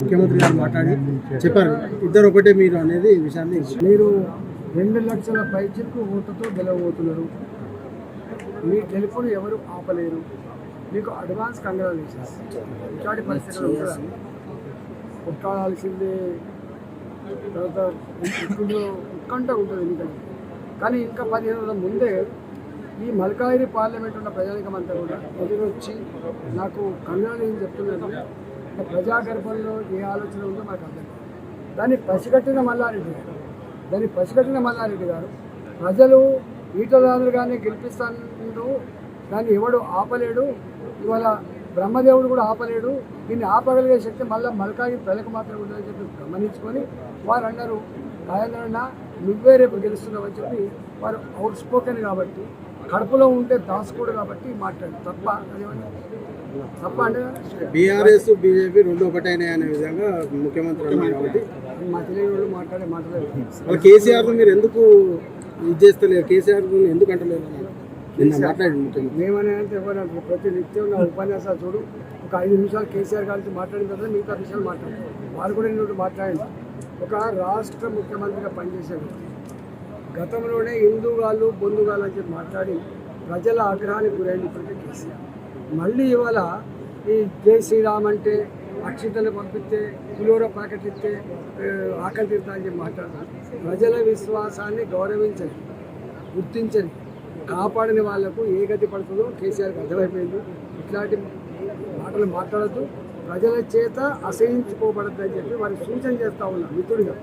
ముఖ్యమంత్రి గారు మాట్లాడి చెప్పారు. ఇద్దరు ఒకటే మీరు అనేది విషయాన్ని మీరు రెండు లక్షల పైచిలకు ఓటుతో గెలవబోతున్నారు. మీ గెలుపును ఎవరు ఆపలేరు? మీకు అడ్వాన్స్ కంగ్రాచులేషన్స్ ఇట్లాంటి పరిస్థితులు తర్వాత ఇప్పుడు ఉత్కంఠ ఉంటుంది ఎందుకంటే. కానీ ఇంకా పదిహేను రోజుల ముందే ఈ మల్కాయిరి పార్లమెంట్ ఉన్న ప్రజానికం అంతా కూడా ఎదురొచ్చి నాకు కంగ్రాచులేషన్ చెప్తున్నాను అంటే ప్రజాగర్భంలో ఏ ఆలోచన ఉందో మాకు అర్థం కాదు. దాన్ని పసిగట్టిన మల్లారెడ్డి గారు దాన్ని పసిగట్టిన మల్లారెడ్డి గారు ప్రజలు ఈటలాదులుగానే గెలిపిస్తాను దాన్ని ఎవడు ఆపలేడు ఇవాళ బ్రహ్మదేవుడు కూడా ఆపలేడు దీన్ని ఆపగలిగే శక్తి మళ్ళీ మల్కాయి ప్రజలకు మాత్రం ఉందని చెప్పి గమనించుకొని వారు అన్నారు రాజేంద్రన్న నువ్వే రేపు గెలుస్తున్నావని చెప్పి వారు అవుట్ స్పోకెన్ కాబట్టి కడుపులో ఉంటే దాసుకోడు కాబట్టి మాట్లాడు. తప్ప తప్ప అంటే బీఆర్ఎస్ బీజేపీ రెండు ఒకటేనే అనే విధంగా ముఖ్యమంత్రి అన్నారు కాబట్టి. మా తెలియని మాట్లాడే మాట్లాడలేదు మరి కేసీఆర్ మీరు ఎందుకు ఇది చేస్తలేరు? కేసీఆర్ ఎందుకు అంటలేరు? మాట్లాడి మేమనే అంటే ప్రతి నిత్యం నా ఉపన్యాసాలు చూడు. ఒక ఐదు నిమిషాలు కేసీఆర్ గారితో మాట్లాడిన తర్వాత మిగతా విషయాలు మాట్లాడారు వారు కూడా నేను మాట్లాడింది ఒక రాష్ట్ర ముఖ్యమంత్రిగా పనిచేసే వ్యక్తి. గతంలోనే హిందూగాళ్ళు బొందుగాళ్ళు అని చెప్పి మాట్లాడి ప్రజల ఆగ్రహానికి గురైనటువంటి కేసీఆర్. మళ్ళీ ఇవాళ ఈ జై శ్రీరామ్ అంటే అక్షితలు పంపిస్తే పులిహోర ప్యాకెట్ ఇస్తే ఆకలి తీరుతా అని చెప్పి మాట్లాడతారు. ప్రజల విశ్వాసాన్ని గౌరవించండి గుర్తించని కాపాడని వాళ్ళకు ఏ గతి పడుతుందో కేసీఆర్కి అర్థమైపోయింది. ఇట్లాంటి మాటలు మాట్లాడద్దు. ప్రజల చేత అసహించుకోబడద్దని చెప్పి వారికి సూచన చేస్తా ఉన్నారు మిత్రుడిగా.